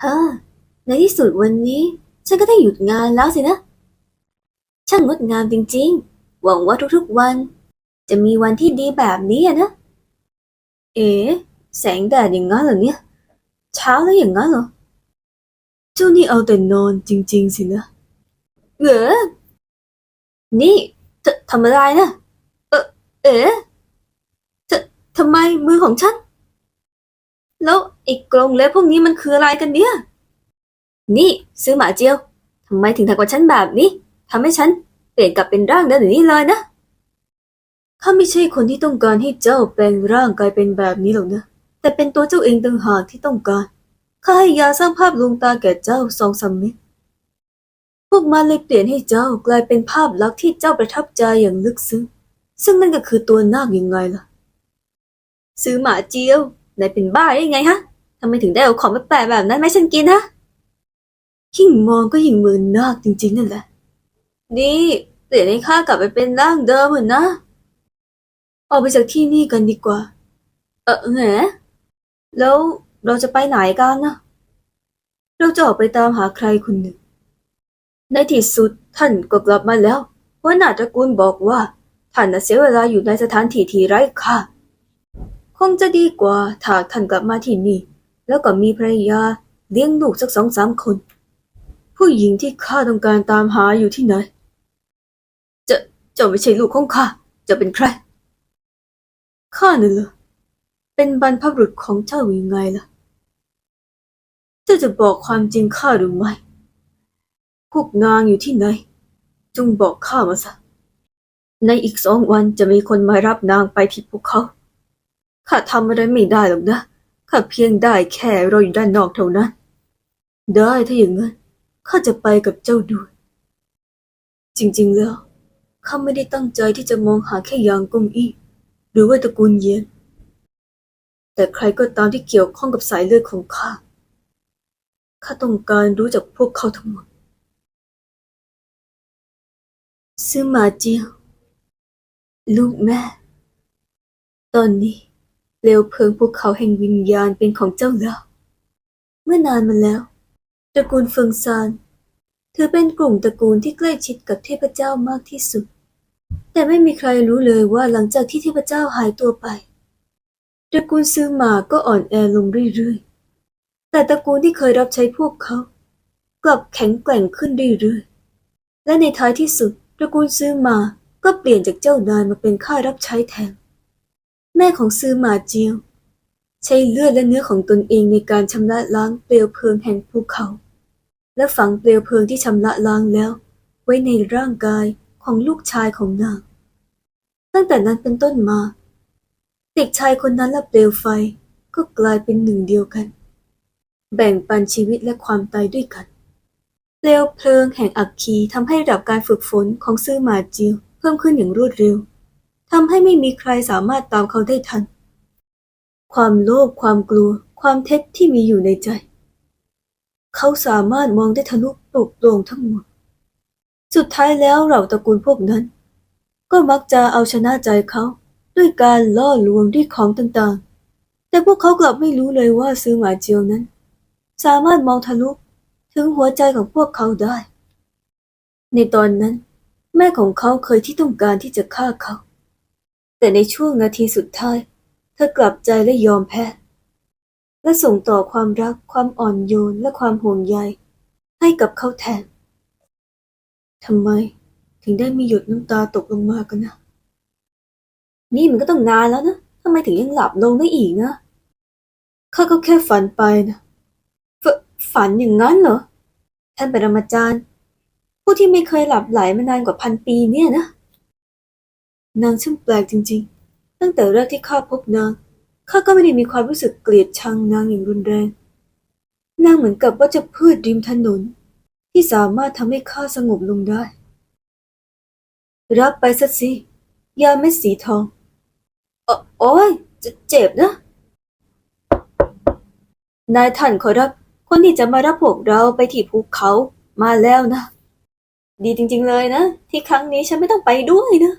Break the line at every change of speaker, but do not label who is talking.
เฮ้อในที่สุดวันนี้ ฉันก็ได้หยุดงานแล้วสินะ ช่างงดงามจริงๆ หวังว่าทุกๆวัน จะมีวันที่ดีแบบนี้อะนะ เอ๋แสงแดดอย่างนั้นเหรอเนี่ย เช้าแล้วอย่างนั้นเหรอ เจ้านี่เอาแต่นอนจริง ๆ สินะเออนี่เธอทำอะไรนะ เออเอ๋ททำไมมือของฉัน แล้ว อ้กรงเล็บพวกนี้มันคืออะไรกันเนี่ย นี่ซื้อหมาเจียวทำไมถึงทำกับฉันแบบนี้ทำให้ฉันเปลี่ยนกลับเป็นร่างเดิมอย่างนี้เลยนะข้าไม่ใช่คนที่ต้องการให้เจ้าแปลงร่างกลายเป็นแบบนี้หรอกนะ แต่เป็นตัวเจ้าเองต่างหากที่ต้องการ ข้าให้ยาสร้างภาพลวงตาแก่เจ้าสองสามเม็ด พวกมันเลยเปลี่ยนให้เจ้ากลายเป็นภาพลักษณ์ที่เจ้าประทับใจอย่างลึกซึ้ง ซึ่งนั่นก็คือตัวนาคยังไงล่ะ ซื้อหมาเจียวนายเป็นบ้าได้ไงฮะ ทำไมถึงได้เอาของแปลกๆแบบนั้นไมาให้ฉันกินฮะยิ่งมองก็ยิ่งมือนนาคจริงๆนั่นแหละ นี่เปลี่ยนให้ข้ากลับไปเป็นร่างเดิมเหมือนนะ ออกไปจากที่นี่กันดีกว่า เออแหมแล้วเราจะไปไหนกันนะ เราจะออกไปตามหาใครคนหนึ่ง ในที่สุดท่านก็กลับมาแล้วหัวหน้าตระกูลบอกว่าท่านน่ะเสียเวลาอยู่ในสถานที่ที่ไร้ค่า คงจะดีกว่าถ้าท่านกลับมาที่นี่ แล้วก็มีภรรยาเลี้ยงลูกสักสองสามคน ผู้หญิงที่ข้าต้องการตามหาอยู่ที่ไหน จะจะไม่ใช่ลูกของข้า จะเป็นใคร ข้าน่ะเหรอเป็นบรรพบุรุษของเจ้าอยังไงล่ะเจ้าจะบอกความจริงข้าหรือไม่พวกนางอยู่ที่ไหน จงบอกข้ามาซะ ในอีกสองวันจะมีคนมารับนางไปที่ภูเขา ข้าทำอะไรไม่ได้หรอกนะ ข้าเพียงได้แค่รออยู่ด้านนอกเท่านั้น ได้ถ้าอย่างนั้นข้าจะไปกับเจ้าด้วย จริง ๆ แล้วข้าไม่ได้ตั้งใจที่จะมองหาแค่ยางกงอี้หรือว่าตระกูลเยียนแต่ใครก็ตามที่เกี่ยวข้องกับสายเลือดของข้าข้าต้องการรู้จักพวกเขาทั้งหมดซื้อมาเจียวลูกแม่ ตอนนี้ วเพลิงภูเขาแห่งวิญญาณเป็นของเจ้าแล้ว เมื่อนานมาแล้ว ตระกูลเฟิงซานถือเป็นกลุ่มตระกูลที่ใกล้ชิดกับเทพเจ้ามากที่สุด แต่ไม่มีใครรู้เลยว่าหลังจากที่เทพเจ้าหายตัวไป ตระกูลซื้อหมาก็อ่อนแอลงเรื่อยๆ แต่ตระกูลที่เคยรับใช้พวกเขา กลับแข็งแกร่งขึ้นเรื่อยๆ และในท้ายที่สุด ตระกูลซื้อหมาก็เปลี่ยนจากเจ้านายมาเป็นข้ารับใช้แทน แม่ของซือหมาเจียว ใช้เลือดและเนื้อของตนเองในการชำระล้างเปลวเพลิงแห่งภูเขา และฝังเปลวเพลิงที่ชำระล้างแล้ว ไว้ในร่างกายของลูกชายของนาง ตั้งแต่นั้นเป็นต้นมา เด็กชายคนนั้นและเปลวไฟก็กลายเป็นหนึ่งเดียวกัน แบ่งปันชีวิตและความตายด้วยกันเปลวเพลิงแห่งอัคคีทำให้ระดับการฝึกฝนของซื่อหมาจียวเพิ่มขึ้นอย่างรวดเร็ว ทำให้ไม่มีใครสามารถตามเขาได้ทัน ความโลภความกลัว ความเท็จที่มีอยู่ในใจ เขาสามารถมองได้ทะลุปลุกโปร่งทั้งหมด สุดท้ายแล้วเหล่าตระกูลพวกนั้น ก็มักจะเอาชนะใจเขาด้วยการล่อลวงด้วยของต่างๆ แต่พวกเขากลับไม่รู้เลยว่าซื้อหมาเจียวนั้น สามารถมองทะลุถึงหัวใจของพวกเขาได้ ในตอนนั้น แม่ของเขาเคยที่ต้องการที่จะฆ่าเขา แต่ในช่วงนาทีสุดท้าย เธอกลับใจและยอมแพ้ และส่งต่อความรักความอ่อนโยนและความห่วงใย ให้กับเขาแทนทำไมถึงได้มีหยดน้ำตาตกลงมากันนะ นี่มันก็ต้องนานแล้วนะทำไมถึงยังหลับลงได้อีกนะข้าก็แค่ฝันไปนะฝฝันอย่างนั้นเหรอท่านปรมาจารย์ ผู้ที่ไม่เคยหลับไหลมานานกว่าพันปีเนี่ยนะ นางช่างแปลกจริง ๆ ตั้งแต่แรกที่ข้าพบนาง ข้าก็ไม่ได้มีความรู้สึกเกลียดชังนางอย่างรุนแรง นางเหมือนกับว่าจะพืชริมถนน ที่สามารถทำให้ข้าสงบลงได้ รับไปสักสิยาเม็ดสีทองเออโอ้ยจะเจ็บนะ นายท่านขอรับ คนที่จะมารับพวกเราไปที่ภูเขามาแล้วนะ ดีจริงๆเลยนะ ที่ครั้งนี้ฉันไม่ต้องไปด้วยนะ